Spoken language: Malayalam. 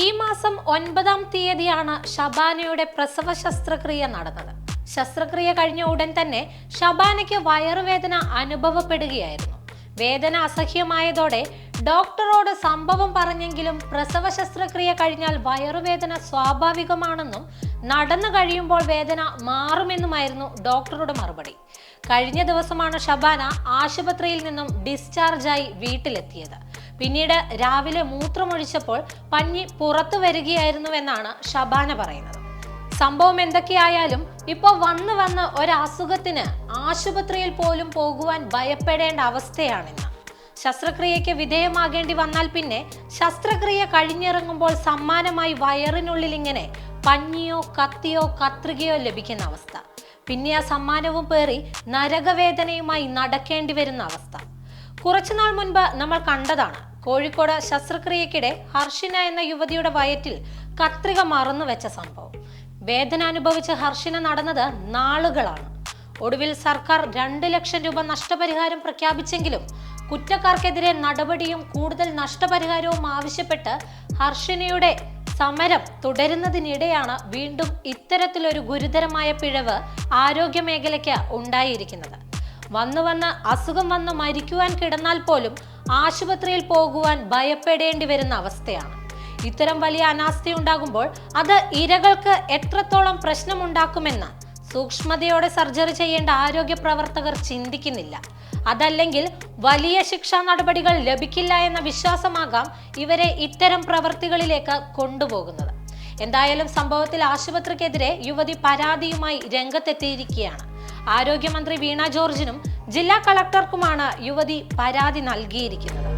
ഈ മാസം ഒൻപതാം തീയതിയാണ് ഷബാനയുടെ പ്രസവ ശസ്ത്രക്രിയ നടന്നത്. ശസ്ത്രക്രിയ കഴിഞ്ഞ ഉടൻ തന്നെ ഷബാനയ്ക്ക് വയറുവേദന അനുഭവപ്പെടുകയായിരുന്നു. വേദന അസഹ്യമായതോടെ ഡോക്ടറോട് സംഭവം പറഞ്ഞെങ്കിലും പ്രസവ ശസ്ത്രക്രിയ കഴിഞ്ഞാൽ വയറുവേദന സ്വാഭാവികമാണെന്നും നടന്നു കഴിയുമ്പോൾ വേദന മാറുമെന്നുമായിരുന്നു ഡോക്ടറുടെ മറുപടി. കഴിഞ്ഞ ദിവസമാണ് ഷബാന ആശുപത്രിയിൽ നിന്നും ഡിസ്ചാർജായി വീട്ടിലെത്തിയത്. പിന്നീട് രാവിലെ മൂത്രമൊഴിച്ചപ്പോൾ പഞ്ഞി പുറത്തു വരികയായിരുന്നുവെന്നാണ് ഷബാന പറയുന്നത്. സംഭവം എന്തൊക്കെയായാലും ഇപ്പോൾ വന്ന് വന്ന് ഒരസുഖത്തിന് ആശുപത്രിയിൽ പോലും പോകുവാൻ ഭയപ്പെടേണ്ട അവസ്ഥയാണിന്ന്. ശസ്ത്രക്രിയയ്ക്ക് വിധേയമാകേണ്ടി വന്നാൽ പിന്നെ ശസ്ത്രക്രിയ കഴിഞ്ഞിറങ്ങുമ്പോൾ സമ്മാനമായി വയറിനുള്ളിൽ ഇങ്ങനെ പഞ്ഞിയോ കത്തിയോ കത്രികയോ ലഭിക്കുന്ന അവസ്ഥ. പിന്നെ ആ സമ്മാനവും പേറി നരകവേദനയുമായി നടക്കേണ്ടി വരുന്ന അവസ്ഥ. കുറച്ചുനാൾ മുൻപ് നമ്മൾ കണ്ടതാണ് കോഴിക്കോട് ശസ്ത്രക്രിയക്കിടെ ഹർഷിന എന്ന യുവതിയുടെ വയറ്റിൽ കത്രിക മറന്നു വെച്ച സംഭവം. വേദന അനുഭവിച്ച് ഹർഷിന നടന്നത് നാളുകളാണ്. ഒടുവിൽ സർക്കാർ രണ്ട് ലക്ഷം രൂപ നഷ്ടപരിഹാരം പ്രഖ്യാപിച്ചെങ്കിലും കുറ്റക്കാർക്കെതിരെ നടപടിയും കൂടുതൽ നഷ്ടപരിഹാരവും ആവശ്യപ്പെട്ട് ഹർഷിനയുടെ സമരം തുടരുന്നതിനിടെയാണ് വീണ്ടും ഇത്തരത്തിലൊരു ഗുരുതരമായ പിഴവ് ആരോഗ്യ മേഖലയ്ക്ക് ഉണ്ടായിരിക്കുന്നത്. വന്നു വന്ന് അസുഖം വന്ന് മരിക്കുവാൻ കിടന്നാൽ പോലും ആശുപത്രിയിൽ പോകുവാൻ ഭയപ്പെടേണ്ടി വരുന്ന അവസ്ഥയാണ്. ഇത്തരം വലിയ അനാസ്ഥ ഉണ്ടാകുമ്പോൾ അത് ഇരകൾക്ക് എത്രത്തോളം പ്രശ്നമുണ്ടാക്കുമെന്ന് സൂക്ഷ്മതയോടെ സർജറി ചെയ്യേണ്ട ആരോഗ്യ പ്രവർത്തകർ ചിന്തിക്കുന്നില്ല. അതല്ലെങ്കിൽ വലിയ ശിക്ഷാ നടപടികൾ ലഭിക്കില്ല എന്ന വിശ്വാസമാകാം ഇവരെ ഇത്തരം പ്രവൃത്തികളിലേക്ക് കൊണ്ടുപോകുന്നത്. എന്തായാലും സംഭവത്തിൽ ആശുപത്രിക്കെതിരെ യുവതി പരാതിയുമായി രംഗത്തെത്തിയിരിക്കുകയാണ്. ആരോഗ്യമന്ത്രി വീണ ജോർജിനും ജില്ലാ കളക്ടർക്കുമാണ് യുവതി പരാതി നൽകിയിരിക്കുന്നത്.